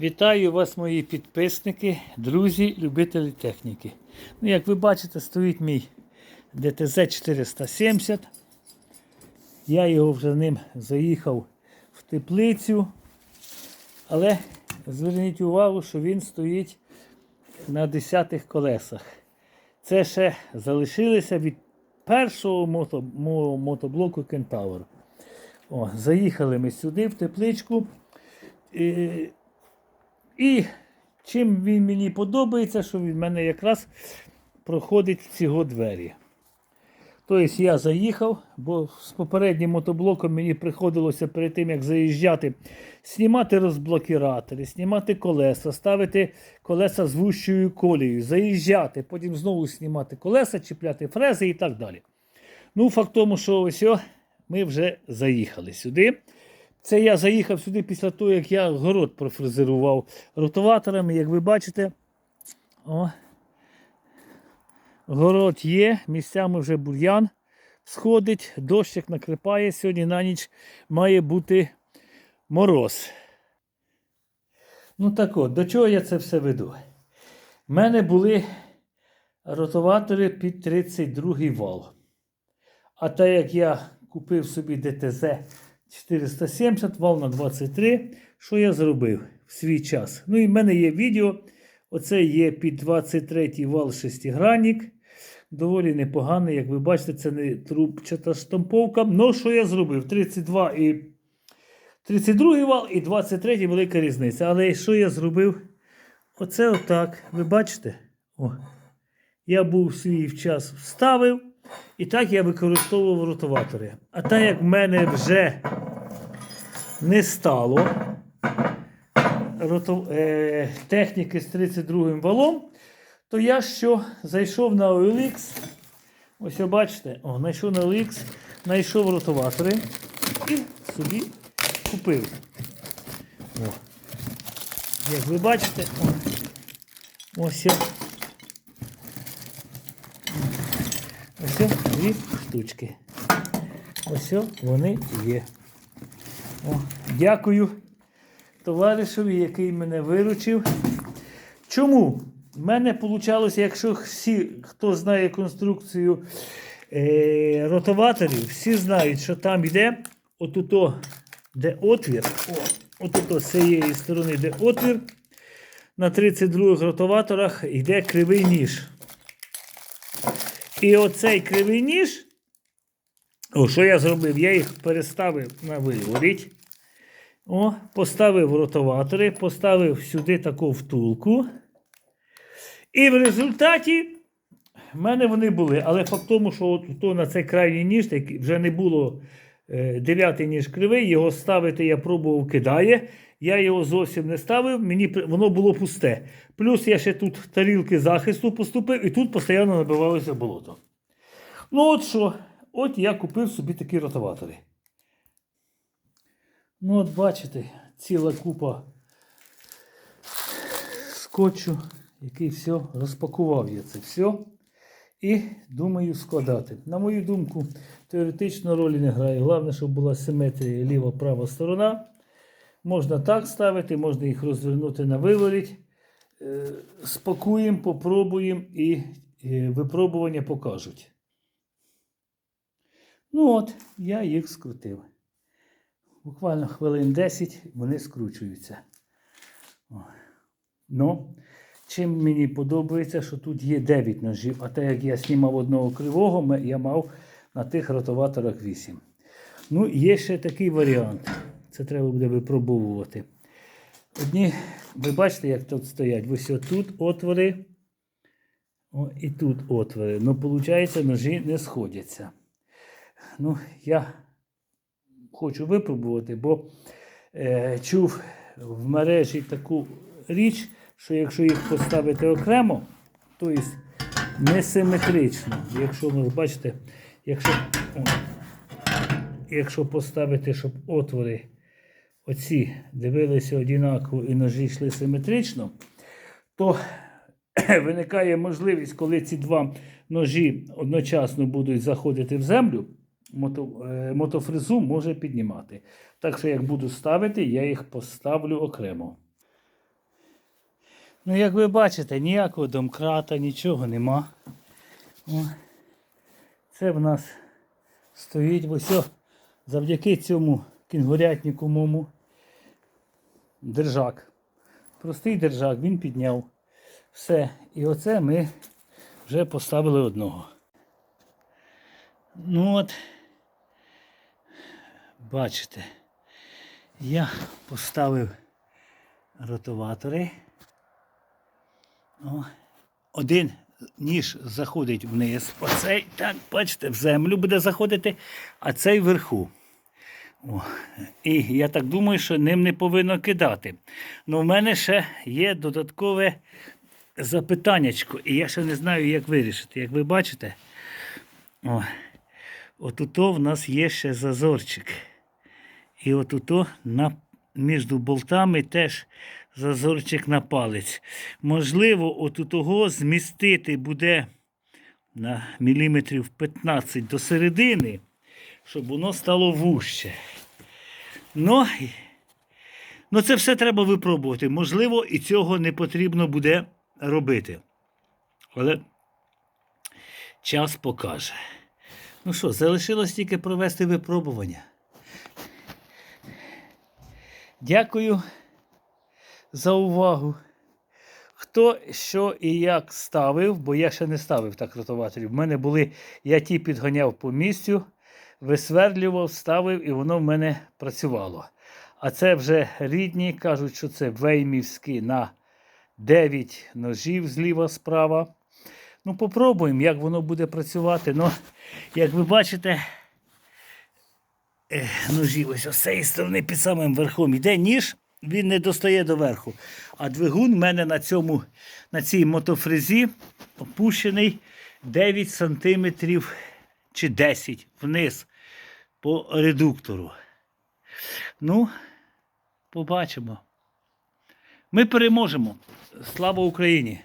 Вітаю вас, мої підписники, друзі, любителі техніки. Ну, як ви бачите, стоїть мій ДТЗ 470. Я його вже ним заїхав в теплицю. Але зверніть увагу, що він стоїть на 10 колесах. Це ще залишилося від першого мото, мо- мотоблоку Кентавр. О, заїхали ми сюди, в тепличку. І чим він мені подобається, що він в мене якраз проходить в ці го двері. Тобто я заїхав, бо з попереднім мотоблоком мені приходилося перед тим, як заїжджати, знімати розблокіратори, знімати колеса, ставити колеса з вущою колією, заїжджати, потім знову знімати колеса, чіпляти фрези і так далі. Ну, факт тому, що ось ми вже заїхали сюди. Це я заїхав сюди після того, як я город профрезерував ротоваторами, як ви бачите. О, город є, місцями вже бур'ян сходить, дощик накрипає. Сьогодні на ніч має бути мороз. Ну так от, до чого я це все веду? У мене були ротоватори під 32 вал. А так як я купив собі ДТЗ 470 вал на 23, що я зробив в свій час? Ну і в мене є відео. Оце є під 23 вал шестигранник. Доволі непоганий, як ви бачите, це не трубчата штамповка. Ну, що я зробив? 32 і 32 вал і 23 велика різниця. Але що я зробив? Оце отак. Ви бачите? О. Я був свій час вставив. І так я використовував ротоватори. А так як в мене вже не стало рото, е, техніки з 32 валом, то я що зайшов на OLX. Ось ви бачите, о, знайшов на OLX, знайшов ротоватори і собі купив. О. Як ви бачите, о, ось я. Ось дві штучки. Ось вони є. О, дякую товаришеві, який мене виручив. Чому? В мене вийшло, якщо всі, хто знає конструкцію е, ротоваторів, всі знають, що там йде отуто, де отвір, о, отуто з цієї сторони, де отвір, на 32 ротоваторах йде кривий ніж. І оцей кривий ніж, о, що я зробив? Я їх переставив на виворіть. О, поставив ротоватори, поставив сюди таку втулку. І в результаті в мене вони були. Але факт тому, що от то на цей крайній ніж, вже не було е, дев'ятий ніж кривий, його ставити я пробував кидає. Я його зовсім не ставив, мені воно було пусте. Плюс я ще тут тарілки захисту поступив, і тут постійно набивалося болото. Ну, от що, от я купив собі такі ротоватори. Ну, от бачите, ціла купа скотчу, який все розпакував я це все. І думаю складати. На мою думку, теоретично ролі не грає. Головне, щоб була симетрія ліва-права сторона. Можна так ставити, можна їх розвернути на виворіть. Е, Спакуємо, попробуємо і е, випробування покажуть. Ну от, я їх скрутив. Буквально хвилин 10 вони скручуються. Ну, чим мені подобається, що тут є 9 ножів, а те, як я знімав одного кривого, я мав на тих ротоваторах 8. Ну, є ще такий варіант. Це треба буде випробовувати. Одні, ви бачите, як тут стоять. Ось тут отвори. О, і тут отвори. Ну, виходить, ножі не сходяться. Ну, я хочу випробувати, бо е, чув в мережі таку річ, що якщо їх поставити окремо, то несиметрично. Якщо ви бачите, якщо, о, якщо поставити, щоб отвори оці дивилися однаково і ножі йшли симетрично, то виникає можливість, коли ці два ножі одночасно будуть заходити в землю, мото, е, мотофрезу може піднімати. Так що, як буду ставити, я їх поставлю окремо. Ну, як ви бачите, ніякого домкрата, нічого нема. Це в нас стоїть ось о, завдяки цьому кінгурятнику мому держак. Простий держак, він підняв. Все. І оце ми вже поставили одного. Ну от, бачите, я поставив ротоватори. О, один ніж заходить вниз, оцей, так, бачите, в землю буде заходити, а цей вверху. О, і я так думаю, що ним не повинно кидати. Ну, в мене ще є додаткове запитаннячко, і я ще не знаю, як вирішити. Як ви бачите, о, отуто в нас є ще зазорчик. І отуто на, між болтами теж зазорчик на палець. Можливо, отутого змістити буде на міліметрів 15 до середини, щоб воно стало вужче. Ну, ну, це все треба випробувати. Можливо, і цього не потрібно буде робити. Але час покаже. Ну що, залишилось тільки провести випробування. Дякую за увагу. Хто що і як ставив, бо я ще не ставив так ротоваторів. В мене були, я ті підганяв по місцю, висверлював, ставив, і воно в мене працювало. А це вже рідні, кажуть, що це веймівські на 9 ножів зліва справа. Ну, попробуємо, як воно буде працювати. Ну, як ви бачите, е, ножі ось з цієї сторони під самим верхом йде ніж, він не достає до верху. А двигун в мене на цьому, на цій мотофрезі опущений 9 сантиметрів чи 10 вниз по редуктору. Ну, побачимо. Ми переможемо. Слава Україні!